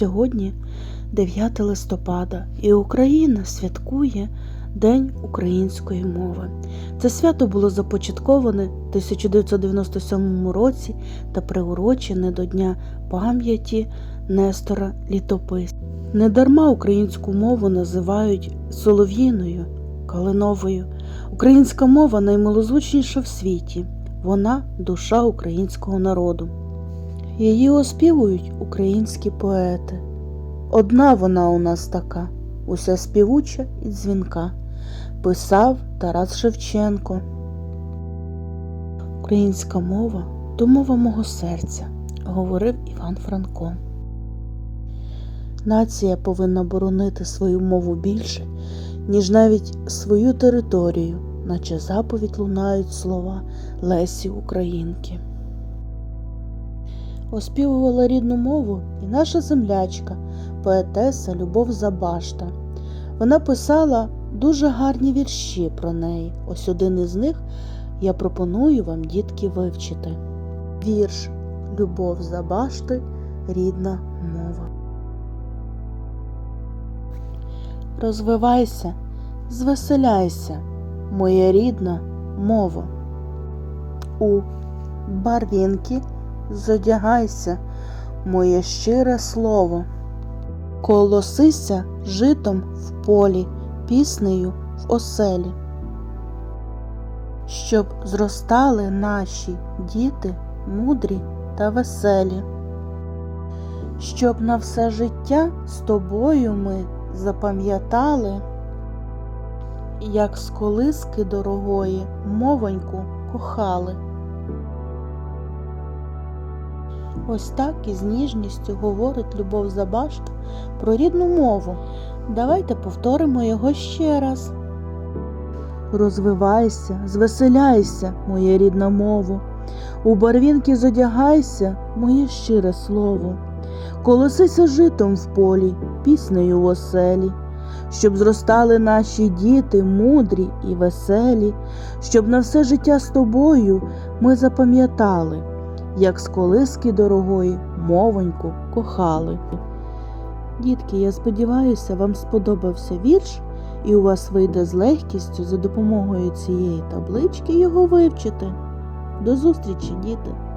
Сьогодні 9 листопада, і Україна святкує День української мови. Це свято було започатковане в 1997 році та приурочене до Дня пам'яті Нестора Літопис. Недарма українську мову називають солов'їною, калиновою. Українська мова наймилозвучніша в світі. Вона душа українського народу. Її оспівують українські поети. Одна вона у нас така, уся співуча і дзвінка, писав Тарас Шевченко. Українська мова то мова мого серця, говорив Іван Франко. Нація повинна боронити свою мову більше, ніж навіть свою територію, наче заповідь лунають слова Лесі Українки. Оспівувала рідну мову і наша землячка, поетеса Любов Забашта. Вона писала дуже гарні вірші про неї. Ось один із них я пропоную вам, дітки, вивчити. Вірш Любов Забашти Рідна мова. Розвивайся, звеселяйся, моя рідна мова. У барвінки зодягайся, моє щире слово. Колосися житом в полі, піснею в оселі. Щоб зростали наші діти мудрі та веселі. Щоб на все життя з тобою ми запам'ятали, як з колиски дорогої мовоньку кохали. Ось так із ніжністю говорить Любов Забашта про рідну мову. Давайте повторимо його ще раз. Розвивайся, звеселяйся, моя рідна мова. У барвінки зодягайся, моє щире слово. Колосися житом в полі, піснею в оселі, щоб зростали наші діти мудрі і веселі, щоб на все життя з тобою ми запам'ятали як з колиски дорогої мовоньку кохали. Дітки, я сподіваюся, вам сподобався вірш, і у вас вийде з легкістю за допомогою цієї таблички його вивчити. До зустрічі, діти!